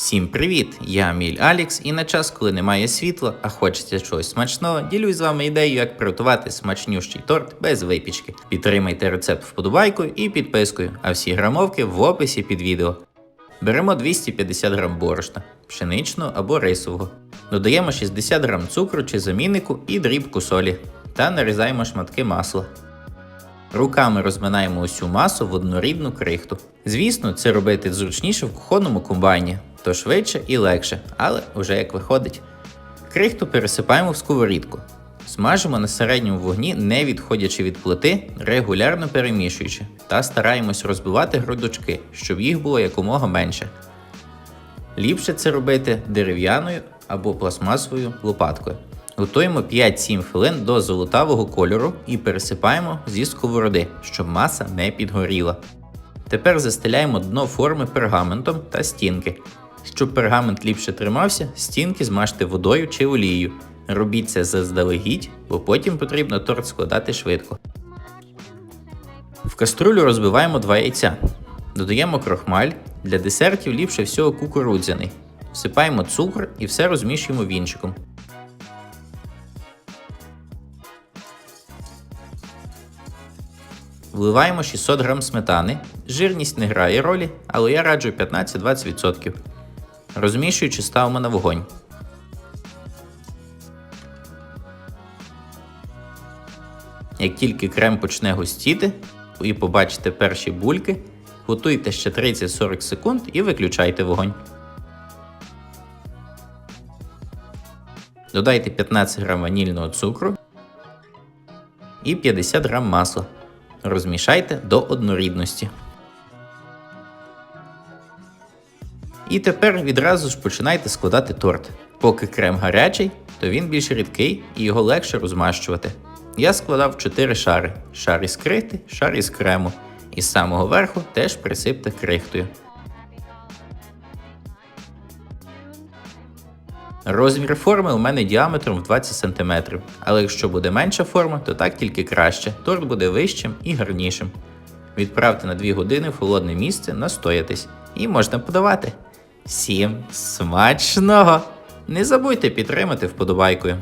Всім привіт! Я Міль Алікс, і на час, коли немає світла, а хочеться чогось смачного, ділюсь з вами ідеєю, як приготувати смачнющий торт без випічки. Підтримайте рецепт вподобайкою і підпискою, а всі грамовки в описі під відео. Беремо 250 г борошна, пшеничного або рисового. Додаємо 60 г цукру чи заміннику і дрібку солі та нарізаємо шматки масла. Руками розминаємо усю масу в однорідну крихту. Звісно, це робити зручніше в кухонному комбайні, то швидше і легше, але вже як виходить. Крихту пересипаємо в сковорідку. Смажимо на середньому вогні, не відходячи від плити, регулярно перемішуючи, та стараємось розбивати грудочки, щоб їх було якомога менше. Ліпше це робити дерев'яною або пластмасовою лопаткою. Готуємо 5-7 хвилин до золотавого кольору і пересипаємо зі сковороди, щоб маса не підгоріла. Тепер застеляємо дно форми пергаментом та стінки. Щоб пергамент ліпше тримався, стінки змажте водою чи олією. Робіть це заздалегідь, бо потім потрібно торт складати швидко. В каструлю розбиваємо 2 яйця. Додаємо крохмаль. Для десертів ліпше всього кукурудзяний. Всипаємо цукор і все розмішуємо вінчиком. Вливаємо 600 г сметани. Жирність не грає ролі, але я раджу 15-20%. Розмішуючи, ставимо на вогонь. Як тільки крем почне густіти і побачите перші бульки, готуйте ще 30-40 секунд і виключайте вогонь. Додайте 15 г ванільного цукру і 50 г масла. Розмішайте до однорідності. І тепер відразу ж починайте складати торт. Поки крем гарячий, то він більш рідкий і його легше розмащувати. Я складав 4 шари: шар із крихти, шар із крему. І з самого верху теж присипте крихтою. Розмір форми у мене діаметром в 20 см, але якщо буде менша форма, то так тільки краще. Торт буде вищим і гарнішим. Відправте на 2 години в холодне місце настоятись і можна подавати. Всім смачного! Не забудьте підтримати вподобайкою.